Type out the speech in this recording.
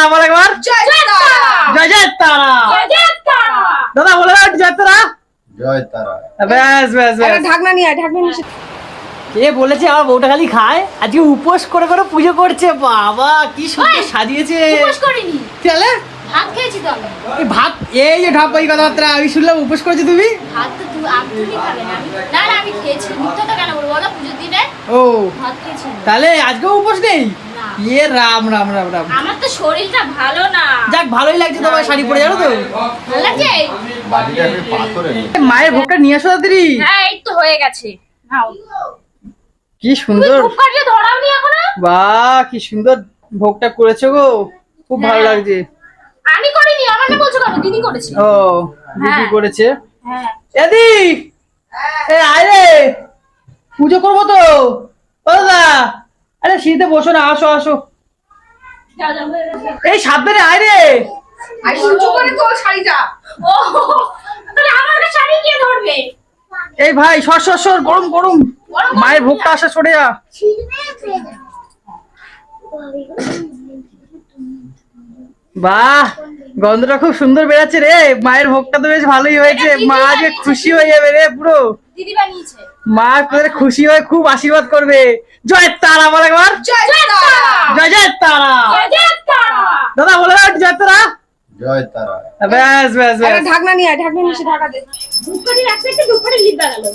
তারা বল একবার। জয় তারা। দাদা বলে দাও জয় তারা। জয় তারা। ব্যাস ব্যাস একটা ব্যাস ঢাকনা নিয়ে ঢাকনা নিয়ে কে বলেছে আমার বউটা খালি খায়? আজকে উপোস করে করে পুজো করছে বাবা কি সুন্দর সাজিয়েছে। উপোস করিনি। চলে ভাত খেয়েছি তো আমি ভাত এই যে ঢাপাই কথাবার্তা আমি শুনলাম উপোস করেছ তুমি? ভাত তো তুমি আপ- তুমি খাবে না। আমি না আমি খেয়েছি। মিথ্যা তো কেন বলব বলো পুজোর দিনে? ও ভাত খেয়েছি তাহলে আজকেও উপোস নেই? ইয়ে রাম রাম রাম রাম। আমার তো শরীরটা ভালো না। যাক ভালোই লাগছে তোমার শাড়ি পরে জানো তো? ভালো লাগছে? বাড়িটা আমি পাথরে মায়ের ভোগটা নিয়ে আসো তাড়াতাড়ি। হ্যাঁ এই তো হয়ে গেছে। নাও। কি সুন্দর। বাহ কি সুন্দর ভোগটা করেছ গো। খুব ভালো হ্যাঁ। লাগছে। আমি করিনি আমার না বলছো কেন দিদি করেছে। ও দিদি হ্যাঁ। করেছে। হ্যাঁ। এদি এ আয় রে পুজো করব তো। ও দাদা আরে শীতে বসো না আসো আসো। এই সাবধানে আয় রে। এই ভাই সর সর সর গরম গরম। মায়ের ভোগটা আসা সরে যা। বাহ গন্ধটা খুব সুন্দর বেরাচ্ছে রে। মায়ের ভোগটা তো বেশ ভালোই হয়েছে। মা আজকে খুশি হয়ে যাবে রে পুরো। দিদি বানিয়েছে। মা তোদের খুশি হয়ে খুব আশীর্বাদ করবে। জয় তারা বল একবার। জয় তারা। জয় জয় তারা। জয় তারা। দাদা বলে জয় তারা। জয় তারা। ব্যাস ব্যাস ব্যাস। ঢাকনা নিয়ে ঢাকনা নিচে ঢাকা দে। দুপুরে রাখতে একটা দুপুরে লিপ লাগালো